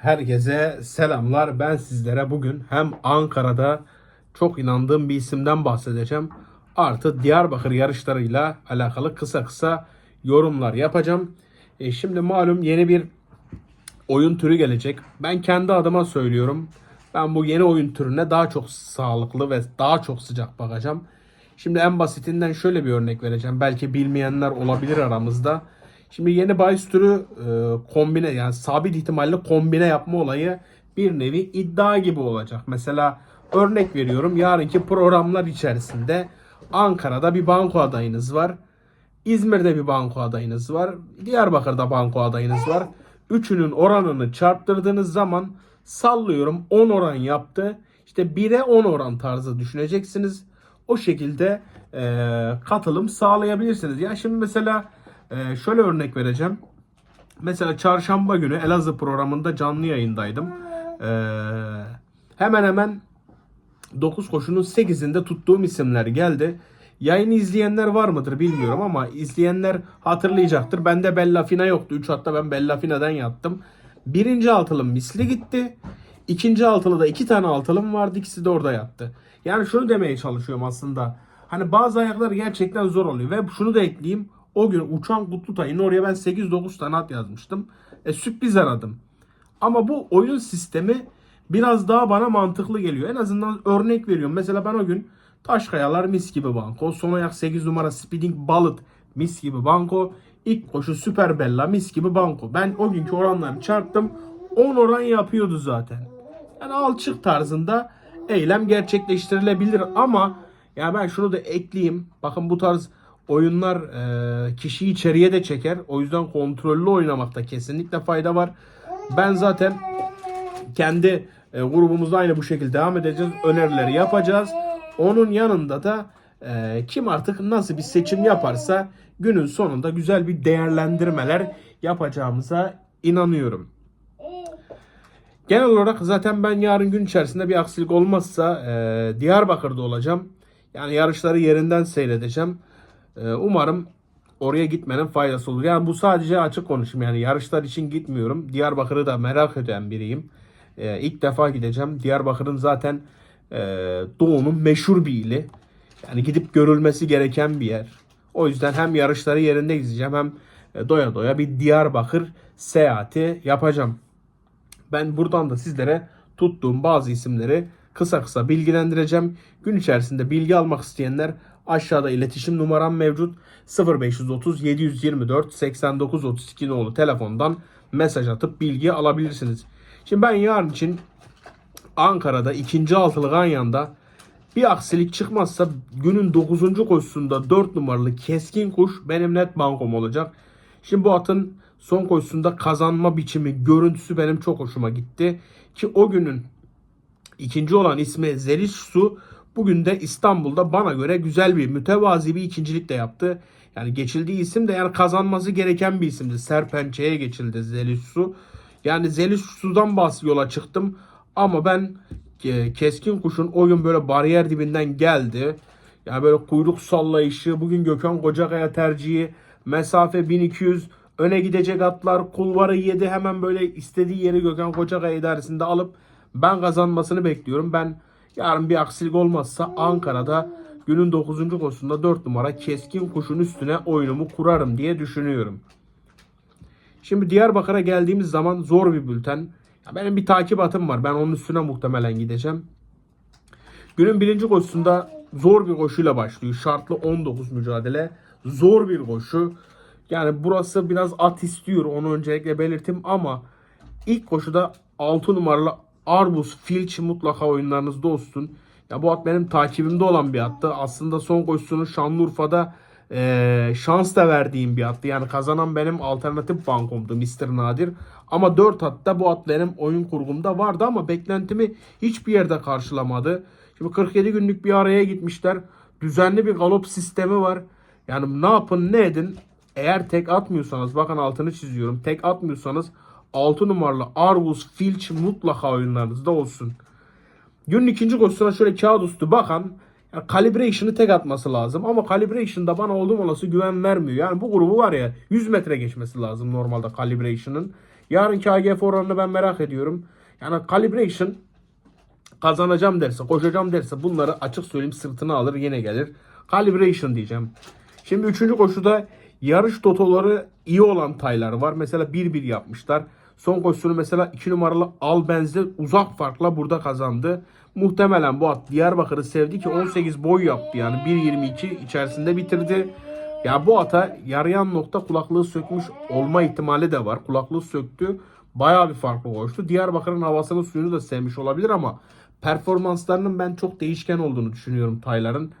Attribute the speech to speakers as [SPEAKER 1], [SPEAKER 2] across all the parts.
[SPEAKER 1] Herkese selamlar. Ben sizlere bugün hem Ankara'da çok inandığım bir isimden bahsedeceğim. Artı Diyarbakır yarışlarıyla alakalı kısa kısa yorumlar yapacağım. E, şimdi malum yeni bir oyun türü gelecek. Ben kendi adıma söylüyorum. Ben bu yeni oyun türüne daha çok sağlıklı ve daha çok sıcak bakacağım. Şimdi en basitinden şöyle bir örnek vereceğim. Belki bilmeyenler olabilir aramızda. Şimdi yeni bahis türü e, kombine yani sabit ihtimalle kombine yapma olayı bir nevi iddia gibi olacak. Mesela örnek veriyorum yarınki programlar içerisinde Ankara'da bir banko adayınız var. İzmir'de bir banko adayınız var. Diyarbakır'da banko adayınız var. Üçünün oranını çarptırdığınız zaman sallıyorum 10 oran yaptı. İşte 1'e 10 oran tarzı düşüneceksiniz. O şekilde e, katılım sağlayabilirsiniz. Ya şimdi mesela e, şöyle örnek vereceğim. Mesela çarşamba günü Elazığ programında canlı yayındaydım. E, hemen hemen 9 koşunun 8'inde tuttuğum isimler geldi. Yayını izleyenler var mıdır bilmiyorum ama izleyenler hatırlayacaktır. Bende Bellafina yoktu. 3 hatta ben Bellafina'dan yattım. Birinci altılım misli gitti. İkinci altılıda iki tane altılım vardı. İkisi de orada yattı. Yani şunu demeye çalışıyorum aslında. Hani bazı ayaklar gerçekten zor oluyor. Ve şunu da ekleyeyim. O gün uçan Kutlutay'ın oraya ben 8-9 tane at yazmıştım. E, sürpriz aradım. Ama bu oyun sistemi biraz daha bana mantıklı geliyor. En azından örnek veriyorum. Mesela ben o gün Taşkayalar mis gibi banko. Son ayak 8 numara Speeding Bullet mis gibi banko. İlk koşu Süper Bella mis gibi banko. Ben o günkü oranları çarptım. 10 oran yapıyordu zaten. Yani alçık tarzında eylem gerçekleştirilebilir ama ya ben şunu da ekleyeyim. Bakın bu tarz oyunlar e, kişiyi içeriye de çeker. O yüzden kontrollü oynamakta kesinlikle fayda var. Ben zaten kendi e, grubumuzda aynı bu şekilde devam edeceğiz. Önerileri yapacağız. Onun yanında da e, kim artık nasıl bir seçim yaparsa günün sonunda güzel bir değerlendirmeler yapacağımıza inanıyorum. Genel olarak zaten ben yarın gün içerisinde bir aksilik olmazsa e, Diyarbakır'da olacağım. Yani yarışları yerinden seyredeceğim. E, umarım oraya gitmenin faydası olur. Yani bu sadece açık konuşayım. Yani yarışlar için gitmiyorum. Diyarbakır'ı da merak eden biriyim. E, ilk defa gideceğim. Diyarbakır'ın zaten e, doğunun meşhur bir ili. Yani gidip görülmesi gereken bir yer. O yüzden hem yarışları yerinde izleyeceğim hem e, doya doya bir Diyarbakır seyahati yapacağım. Ben buradan da sizlere tuttuğum bazı isimleri kısa kısa bilgilendireceğim. Gün içerisinde bilgi almak isteyenler aşağıda iletişim numaram mevcut. 0530 724 89 32 nolu telefondan mesaj atıp bilgi alabilirsiniz. Şimdi ben yarın için Ankara'da ikinci altılı Ganyan'da bir aksilik çıkmazsa günün 9. koşusunda 4 numaralı keskin kuş benim net bankom olacak. Şimdi bu atın son koşusunda kazanma biçimi, görüntüsü benim çok hoşuma gitti. Ki o günün ikinci olan ismi Zeliş Su bugün de İstanbul'da bana göre güzel bir mütevazi bir ikincilik de yaptı. Yani geçildiği isim de yani kazanması gereken bir isimdi. Serpençe'ye geçildi Zeliş Su. Yani Zeliş Su'dan bahs yola çıktım. Ama ben e, keskin kuşun o gün böyle bariyer dibinden geldi. Yani böyle kuyruk sallayışı, bugün Gökhan Kocakaya tercihi, mesafe 1200, öne gidecek atlar, kulvarı yedi hemen böyle istediği yeri Gökhan Kocakaya idaresinde alıp ben kazanmasını bekliyorum. Ben yarın bir aksilik olmazsa Ankara'da günün 9. koşusunda 4 numara keskin kuşun üstüne oyunumu kurarım diye düşünüyorum. Şimdi Diyarbakır'a geldiğimiz zaman zor bir bülten. Ya benim bir takip atım var. Ben onun üstüne muhtemelen gideceğim. Günün birinci koşusunda zor bir koşuyla başlıyor. Şartlı 19 mücadele. Zor bir koşu. Yani burası biraz at istiyor. Onu öncelikle belirttim ama ilk koşuda 6 numaralı Arbus Filch mutlaka oyunlarınızda olsun. Ya bu at benim takibimde olan bir attı. Aslında son koşusunu Şanlıurfa'da e, şans da verdiğim bir attı. Yani kazanan benim alternatif bankomdu Mr. Nadir. Ama 4 hatta bu at benim oyun kurgumda vardı ama beklentimi hiçbir yerde karşılamadı. Şimdi 47 günlük bir araya gitmişler. Düzenli bir galop sistemi var. Yani ne yapın ne edin. Eğer tek atmıyorsanız bakın altını çiziyorum. Tek atmıyorsanız 6 numaralı Argus Filch mutlaka oyunlarınızda olsun. Günün ikinci koşusuna şöyle kağıt üstü bakan yani calibration'ı tek atması lazım. Ama calibration'da bana olduğum olası güven vermiyor. Yani bu grubu var ya 100 metre geçmesi lazım normalde calibration'ın. Yarınki AGF oranını ben merak ediyorum. Yani calibration kazanacağım derse, koşacağım derse bunları açık söyleyeyim sırtına alır yine gelir. Calibration diyeceğim. Şimdi üçüncü koşuda yarış totoları iyi olan taylar var. Mesela 1-1 yapmışlar. Son koşusunu mesela 2 numaralı Albenz'de uzak farkla burada kazandı. Muhtemelen bu at Diyarbakır'ı sevdi ki 18 boy yaptı yani 1.22 içerisinde bitirdi. Ya bu ata yarayan nokta kulaklığı sökmüş olma ihtimali de var. Kulaklığı söktü. Bayağı bir farklı koştu. Diyarbakır'ın havasını suyunu da sevmiş olabilir ama performanslarının ben çok değişken olduğunu düşünüyorum Taylar'ın.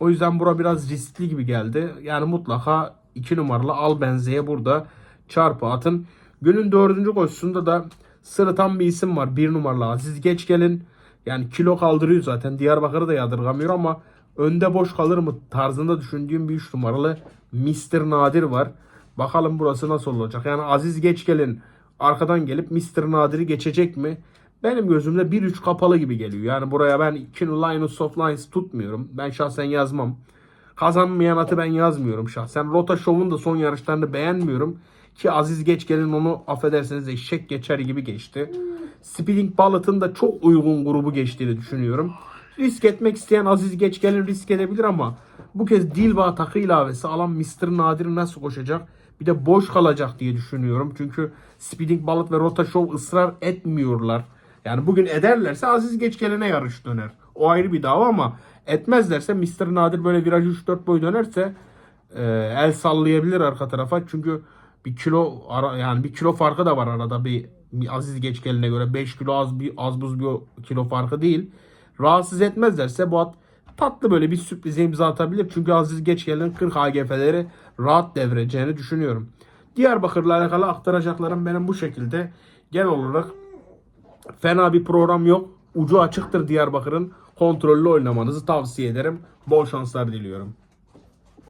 [SPEAKER 1] O yüzden bura biraz riskli gibi geldi. Yani mutlaka 2 numaralı Al Benze'ye burada çarpı atın. Günün dördüncü koşusunda da sırıtan bir isim var. 1 numaralı Aziz Geç gelin. Yani kilo kaldırıyor zaten. Diyarbakır'ı da yadırgamıyor ama önde boş kalır mı tarzında düşündüğüm bir 3 numaralı Mr. Nadir var. Bakalım burası nasıl olacak. Yani Aziz Geç gelin arkadan gelip Mr. Nadir'i geçecek mi? Benim gözümde 1-3 kapalı gibi geliyor. Yani buraya ben 2 Linus of Lines tutmuyorum. Ben şahsen yazmam. Kazanmayan atı ben yazmıyorum şahsen. Rota Show'un da son yarışlarını beğenmiyorum. Ki Aziz Geçgel'in onu affedersiniz eşek geçer gibi geçti. Speeding Ballet'ın da çok uygun grubu geçtiğini düşünüyorum. Risk etmek isteyen Aziz Geçgel'in risk edebilir ama bu kez Dilba takı ilavesi alan Mr. Nadir nasıl koşacak? Bir de boş kalacak diye düşünüyorum. Çünkü Speeding Ballet ve Rota Show ısrar etmiyorlar. Yani bugün ederlerse Aziz Geçgel'ine yarış döner. O ayrı bir dava ama etmezlerse Mr. Nadir böyle viraj 3-4 boy dönerse e, el sallayabilir arka tarafa. Çünkü bir kilo ara, yani bir kilo farkı da var arada bir, bir Aziz Geçgel'ine göre 5 kilo az bir az buz bir kilo farkı değil. Rahatsız etmezlerse bu at tatlı böyle bir sürprize imza atabilir. Çünkü Aziz Geçgel'in 40 AGF'leri rahat devireceğini düşünüyorum. Diyarbakır'la alakalı aktaracaklarım benim bu şekilde. Genel olarak fena bir program yok. Ucu açıktır Diyarbakır'ın. Kontrollü oynamanızı tavsiye ederim. Bol şanslar diliyorum.